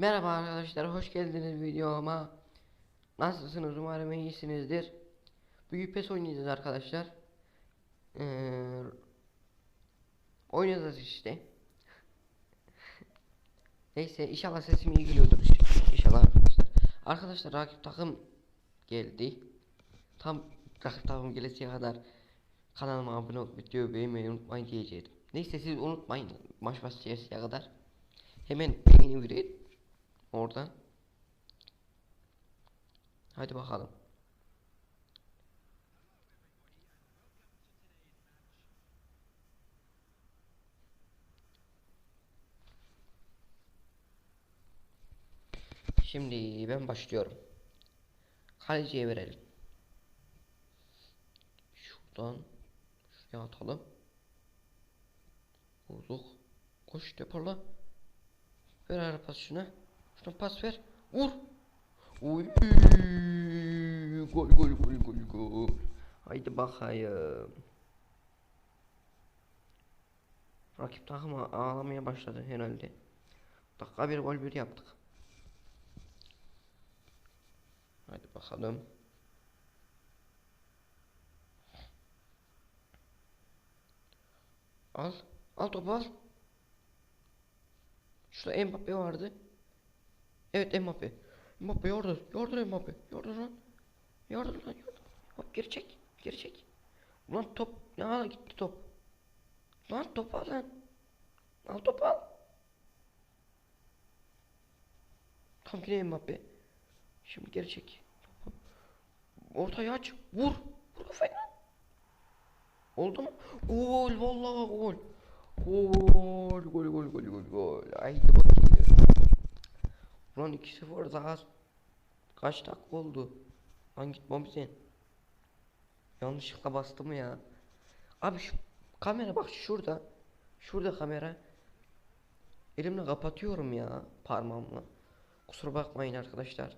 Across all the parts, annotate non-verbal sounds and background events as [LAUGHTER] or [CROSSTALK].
Merhaba arkadaşlar, hoş geldiniz videoma. Nasılsınız? Umarım iyisinizdir. Bugün PES oynayacağız arkadaşlar. Ee, oynayacağız işte. [LAUGHS] Neyse inşallah sesim iyi geliyordur. İnşallah arkadaşlar. Arkadaşlar rakip takım geldi. Tam rakip takım gelesiye kadar kanalıma abone olup videoyu beğenmeyi unutmayın diyecektim. Neyse siz unutmayın maç başlayasıya kadar. Hemen beğeni verin. Oradan. Hadi bakalım. Şimdi ben başlıyorum. Kaleciye verelim. Şuradan şuraya atalım. Vurduk. Koş deparla. Ver ara pas Şuna pas ver. Vur. Oy. Gol gol gol gol gol. Haydi bakayım. Rakip takım ağlamaya başladı herhalde. Dakika gol bir yaptık. Hadi bakalım. Al. Al topu al. Şurada Mbappe vardı. Evet Mbappe. Mbappe yordur. Yordur Mbappe. Yordur lan. Yordur lan yordur. Hop geri çek. Geri çek. Ulan top. Ne ala gitti top. Lan top al lan. Al topu al. Tam yine Mbappe. Şimdi geri çek. Topu. Ortaya aç. Vur. Vur kafayı lan. Oldu mu? Gol vallahi gol. Gol gol gol gol gol gol. Haydi bakayım. Ulan 2-0 daha kaç dakika oldu? Lan git sen. Yanlışlıkla bastım ya. Abi şu kamera bak şurada. Şurada kamera. Elimle kapatıyorum ya parmağımla. Kusura bakmayın arkadaşlar.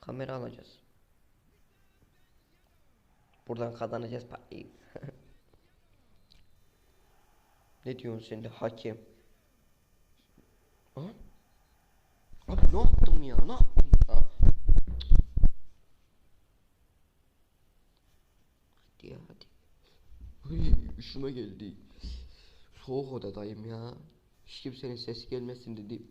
Kamera alacağız. Buradan kazanacağız [LAUGHS] ne diyorsun sen de hakem? Ha? Abi ne yaptım ya? Ne yaptım ya? Hadi ya hadi. Hıy, üşüme geldi. Soğuk odadayım ya. Hiç kimsenin sesi gelmesin dedim.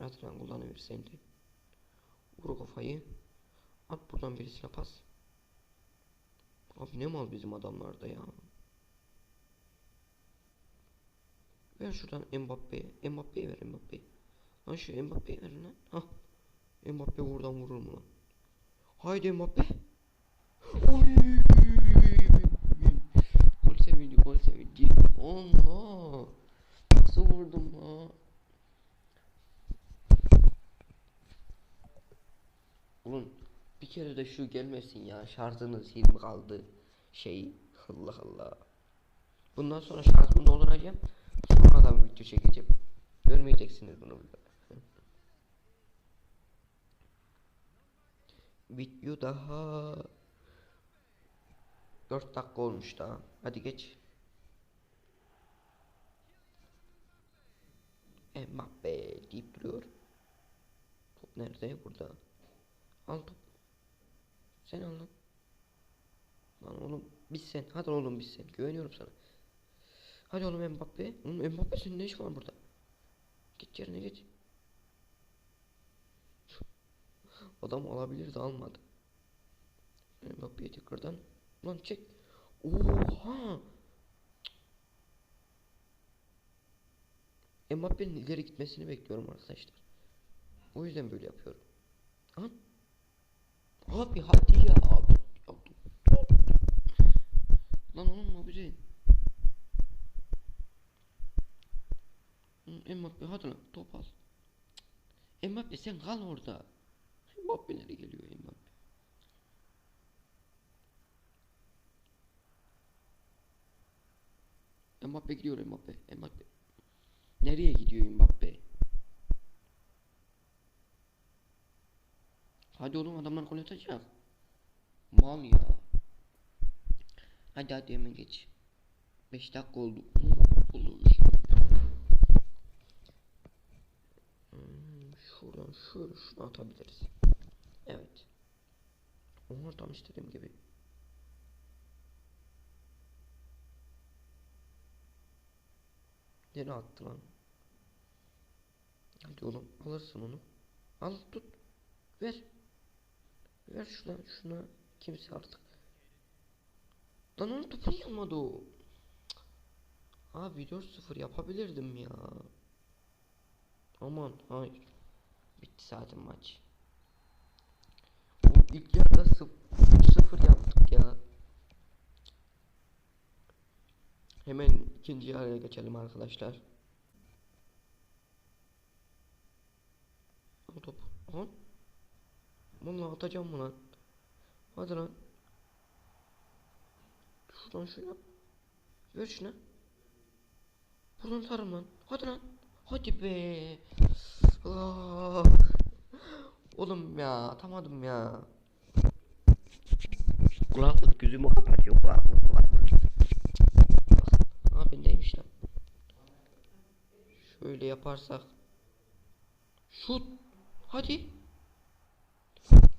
Rahat lan kullanıver sen de. Vur kafayı. At buradan birisine pas. Abi ne mal bizim adamlarda ya. Ver şuradan Mbappe'ye. Mbappe'ye ver Mbappe'ye. Lan şu Mbappe'ye ver lan. Hah. Mbappe buradan vurur mu lan? Haydi Mbappe. Oy! Gol sevinci, gol sevinci. Allah! Nasıl vurdum la? Oğlum bir kere de şu gelmesin ya şarjınız 20 kaldı? Şey Allah Allah. Bundan sonra şarjımı dolduracağım sonradan video çekeceğim. Görmeyeceksiniz bunu burada. [LAUGHS] Video daha 4 dakika olmuş daha. Hadi geç. Mbappe deyip duruyor. Top nerede? Burada. Al top. Sen al lan. Oğlum biz sen. Hadi oğlum biz sen. Güveniyorum sana. Hadi oğlum Mbappe. Oğlum Mbappe senin ne işin var burada? Git yerine geç. Adam alabilir de almadı. Mbappe'ye tekrardan. Lan çek. Oha. Mbappe'nin ileri gitmesini bekliyorum arkadaşlar. O yüzden böyle yapıyorum. Lan. Abi hadi ya abi. Lan oğlum ne güzel. Mbappe hadi lan top al. Mbappe sen kal orada. Mbappe nereye geliyor Mbappe? Mbappe gidiyor Mbappe. Mbappe. Nereye gidiyor Mbappe? Hadi oğlum adamlar gol atacak. Mal ya. Hadi hadi hemen geç. 5 dakika oldu. Oldu Hmm, şuradan şöyle şunu atabiliriz. Evet. Onu tam istediğim gibi. Nereye attı lan? Hadi oğlum alırsın onu. Al tut. Ver. Ver şuna şuna. Kimse artık. Lan onun topunu yapmadı o. Abi 4-0 yapabilirdim ya. Aman hayır. Bitti zaten maç. O ilk yarıda 0 yaptık ya. Hemen ikinci yarıya geçelim arkadaşlar. Top. Aha. Vallahi atacağım mı lan? Hadi lan. Şuradan şuraya. Ver şuna. Buradan sarım lan. Hadi lan. Hadi be. Ah. Oğlum ya atamadım ya. Kulaklık gözümü kapatıyor kulaklık kulaklık. Abi neymiş lan? Şöyle yaparsak. Şut. Hadi.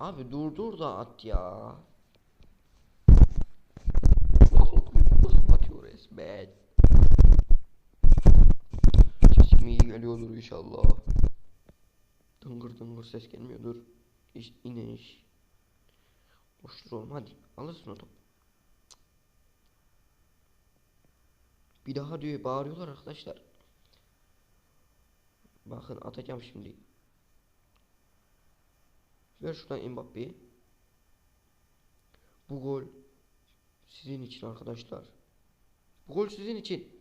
Abi dur da at ya. Atıyor resmen. Sesim iyi geliyordur inşallah. Dıngır dıngır ses gelmiyordur. İş, yine iş. Boştur oğlum hadi. Alırsın o top. Bir daha diyor bağırıyorlar arkadaşlar. Bakın atacağım şimdi. Ver şuradan Mbappe'yi. Bu gol sizin için arkadaşlar. Bu gol sizin için.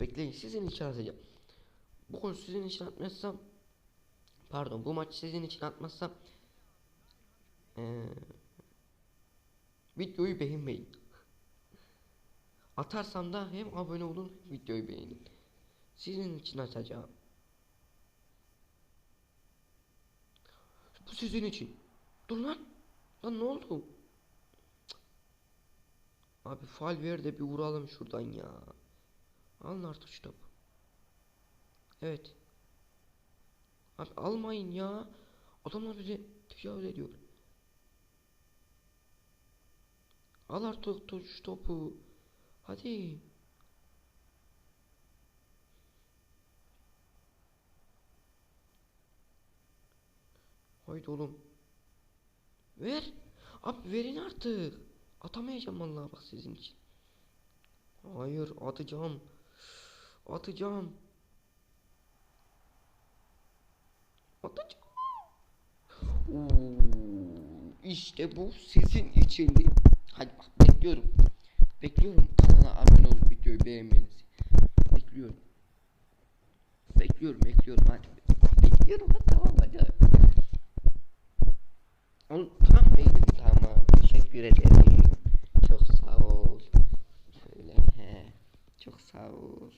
Bekleyin sizin için atacağım. Bu gol sizin için atmazsam pardon bu maç sizin için atmazsam ee, videoyu beğenmeyin. Atarsam da hem abone olun videoyu beğenin. Sizin için atacağım. Bu sizin için. Dur lan. Lan ne oldu? Cık. Abi fal ver de bir vuralım şuradan ya. Alın artık şu topu. Evet. Abi almayın ya. Adamlar bizi tecavüz ediyor. Al artık şu topu. Hadi. Haydi oğlum. Ver. Abi verin artık. Atamayacağım vallahi bak sizin için. Hayır atacağım. Atacağım. Atacağım. Oo, işte bu sizin için. Hadi bak bekliyorum. Bekliyorum kanala abone olup videoyu beğenmenizi. Bekliyorum. Bekliyorum bekliyorum hadi. Bekliyorum hadi tamam hadi. Oğlum tam beğendim tamam. Teşekkür ederim. Çok sağ ol. Şöyle he. Çok sağ ol.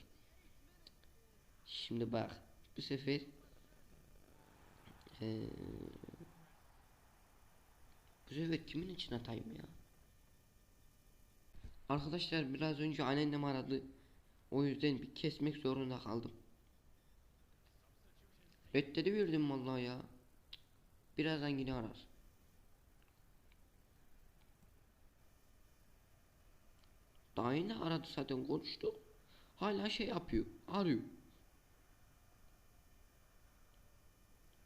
Şimdi bak bu sefer eee, bu sefer kimin için atayım ya? Arkadaşlar biraz önce anneannem aradı. O yüzden bir kesmek zorunda kaldım. Reddedi verdim vallahi ya. Birazdan yine arar. Daha yine aradı zaten konuştuk. Hala şey yapıyor. Arıyor.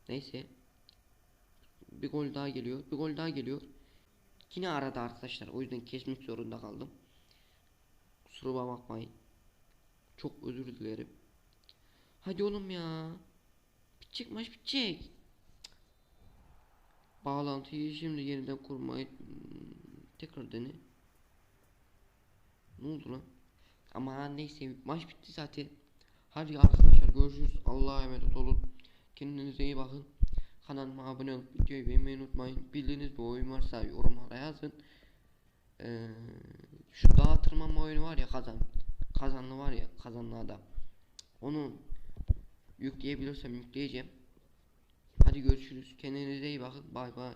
Neyse. Bir gol daha geliyor. Bir gol daha geliyor. Yine aradı arkadaşlar. O yüzden kesmek zorunda kaldım. Kusuruma bakmayın. Çok özür dilerim. Hadi oğlum ya. Bitecek maç bitecek. Bağlantıyı şimdi yeniden kurmayı tekrar dene. Ne oldu lan? Ama neyse maç bitti zaten. Hadi arkadaşlar görüşürüz. Allah'a emanet olun. Kendinize iyi bakın. Kanalıma abone olup videoyu beğenmeyi unutmayın. Bildiğiniz bir oyun varsa yorumlara yazın. Ee, şu dağa tırmanma oyunu var ya kazan. Kazanlı var ya kazanlı adam. Onu yükleyebilirsem yükleyeceğim. Hadi görüşürüz. Kendinize iyi bakın. Bay bay.